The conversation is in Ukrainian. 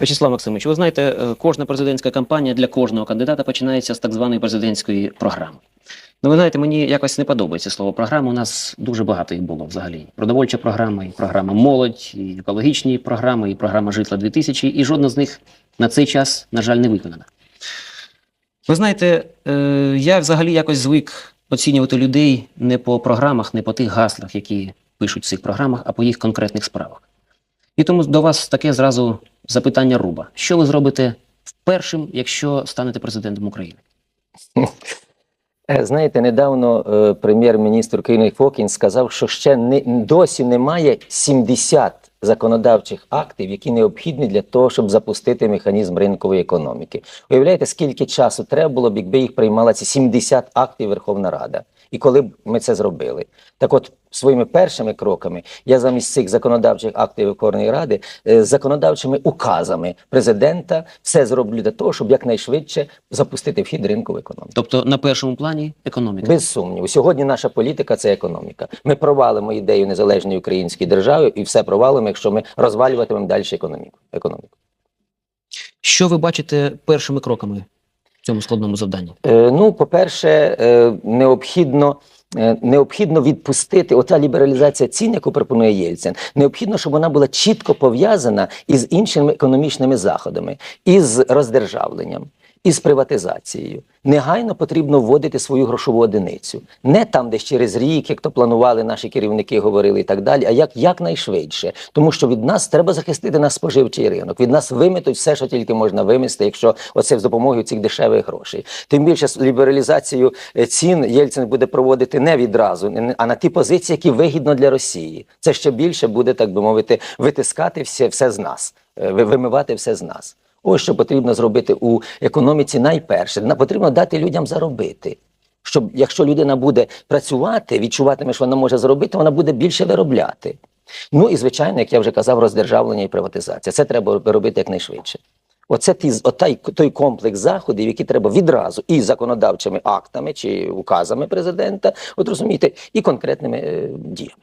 Вячеслав Максимович, ви знаєте, е, кожна президентська кампанія для кожного кандидата починається з так званої президентської програми. Ну, ви знаєте, мені якось не подобається слово програма. У нас дуже багато їх було взагалі. Продовольча програма, і програма молодь, і екологічні програми, і програма житла 2000, і жодна з них на цей час, на жаль, не виконана. Ви знаєте, е, я взагалі якось звик оцінювати людей не по програмах, не по тих гаслах, які пишуть в цих програмах, а по їх конкретних справах. І тому до вас таке зразу запитання Руба. Що ви зробите першим, якщо станете президентом України? Е, Знаєте, недавно е, прем'єр-міністр України Фокін сказав, що ще не, досі немає 70 законодавчих актів, які необхідні для того, щоб запустити механізм ринкової економіки. Уявляєте, скільки часу треба було б, якби їх приймала ці 70 актів Верховна Рада? І коли б ми це зробили? Так от, своїми першими кроками я замість цих законодавчих актів Верховної Ради е, з законодавчими указами президента все зроблю для того, щоб якнайшвидше запустити в хід ринкову економіку. Тобто на першому плані економіка. Без сумніву, сьогодні наша політика це економіка. Ми провалимо ідею незалежної української держави і все провалимо, якщо ми розвалюватимемо далі економіку. економіку. Що ви бачите першими кроками в цьому складному завданні? Е, ну, по-перше, е, необхідно. е, Необхідно відпустити оця лібералізація цін, яку пропонує Єльцин. Необхідно, щоб вона була чітко пов'язана із іншими економічними заходами, із роздержавленням, із приватизацією. Негайно потрібно вводити свою грошову одиницю. Не там, де через рік, як то планували наші керівники, говорили і так далі, а як якнайшвидше. Тому що від нас треба захистити наш споживчий ринок. Від нас виметуть все, що тільки можна вимести, якщо оце з допомогою цих дешевих грошей. Тим більше з лібералізацію е, цін Єльцин буде проводити не відразу, а на ті позиції, які вигідно для Росії. Це ще більше буде, так би мовити, витискати все, все з нас, е, вимивати все з нас. Ось що потрібно зробити у економіці найперше. На- Потрібно дати людям заробити. Щоб якщо людина буде працювати, відчуватиме, що вона може заробити, вона буде більше виробляти. Ну і звичайно, як я вже казав, роздержавлення і приватизація. Це треба робити якнайшвидше. Оце ті, отай, той комплекс заходів, які треба відразу і законодавчими актами чи указами президента, от розумієте, і конкретними е, діями.